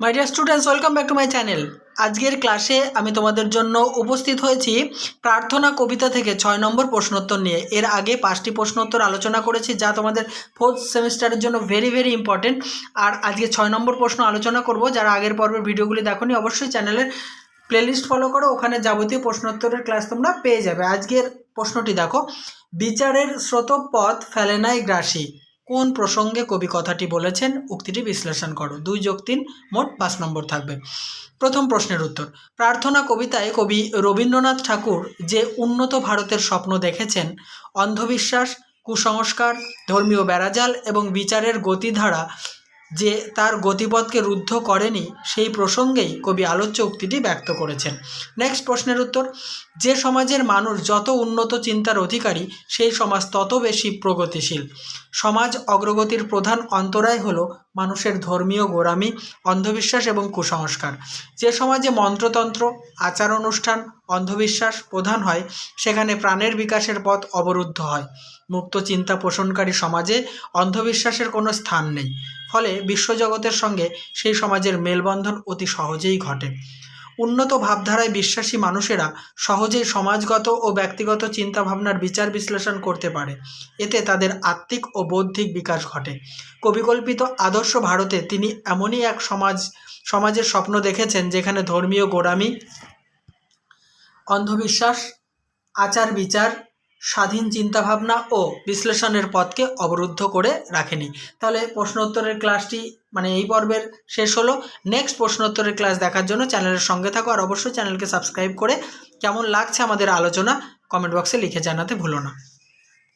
My dear students welcome back to my channel আজকের ক্লাসে আমি তোমাদের জন্য উপস্থিত হয়েছি প্রার্থনা কবিতা থেকে ছয় নম্বর প্রশ্নোত্তর নিয়ে। এর আগে পাঁচটি প্রশ্নোত্তর আলোচনা করেছি, যা তোমাদের ফোর্থ সেমিস্টারের জন্য ভেরি ভেরি ইম্পর্টেন্ট আর আজকে ছয় নম্বর প্রশ্ন আলোচনা করব, যারা আগের পর্বের ভিডিওগুলি দেখোনি, অবশ্যই চ্যানেলের প্লেলিস্ট ফলো করো, ওখানে যাবতীয় প্রশ্নোত্তরের ক্লাস তোমরা পেয়ে যাবে। আজকের প্রশ্নটি দেখো, বিচারের স্রোতপথ ফেলে নাই গ্রাসী। কোন প্রসঙ্গে কবি কথাটি বলেছেন? উক্তিটি বিশ্লেষণ করো। দুই যোগ তিন, মোট পাঁচ নম্বর থাকবে। প্রথম প্রশ্নের উত্তর। প্রার্থনা কবিতায় কবি রবীন্দ্রনাথ ঠাকুর যে উন্নত ভারতের স্বপ্ন দেখেছেন, অন্ধবিশ্বাস, কুসংস্কার, ধর্মীয় বেড়াজাল এবং বিচারের গতিধারা যে তার গতিপথকে রুদ্ধ করেনি, সেই প্রসঙ্গেই কবি আলোচ্য উক্তিটি ব্যক্ত করেছেন। নেক্সট প্রশ্নের উত্তর, যে সমাজের মানুষ যত উন্নত চিন্তার অধিকারী, সেই সমাজ তত বেশি প্রগতিশীল। সমাজ অগ্রগতির প্রধান অন্তরায় হলো মানুষের ধর্মীয় গোড়ামি, অন্ধবিশ্বাস এবং কুসংস্কার। যে সমাজে মন্ত্রতন্ত্র আচার অনুষ্ঠান অন্ধবিশ্বাস প্রধান হয়, সেখানে প্রাণের বিকাশের পথ অবরুদ্ধ হয়। মুক্ত চিন্তা পোষণকারী সমাজে অন্ধবিশ্বাসের কোনো স্থান নেই। ফলে বিশ্বজগতের সঙ্গে সেই সমাজের মেলবন্ধন অতি সহজেই ঘটে। উন্নত ভাবধারায় বিশ্বাসী মানুষেরা সহজেই সমাজগত ও ব্যক্তিগত চিন্তাভাবনার বিচার বিশ্লেষণ করতে পারে। এতে তাদের আত্মিক ও বৌদ্ধিক বিকাশ ঘটে। কবিকল্পিত আদর্শ ভারতে তিনি এমনই এক সমাজ, সমাজের স্বপ্ন দেখেছেন যেখানে ধর্মীয় গোড়ামি, অন্ধবিশ্বাস আচার বিচার স্বাধীন চিন্তাভাবনা ও বিশ্লেষণের পথকে অবরুদ্ধ করে রাখেনি। তাহলে প্রশ্নোত্তরের ক্লাসটি মানে এই পর্বের শেষ হলো। নেক্সট প্রশ্নোত্তরের ক্লাস দেখার জন্য চ্যানেলের সঙ্গে থাকো আর অবশ্যই চ্যানেলকে সাবস্ক্রাইব করে কেমন লাগছে আমাদের আলোচনা কমেন্ট বক্সে লিখে জানাতে ভুলো না।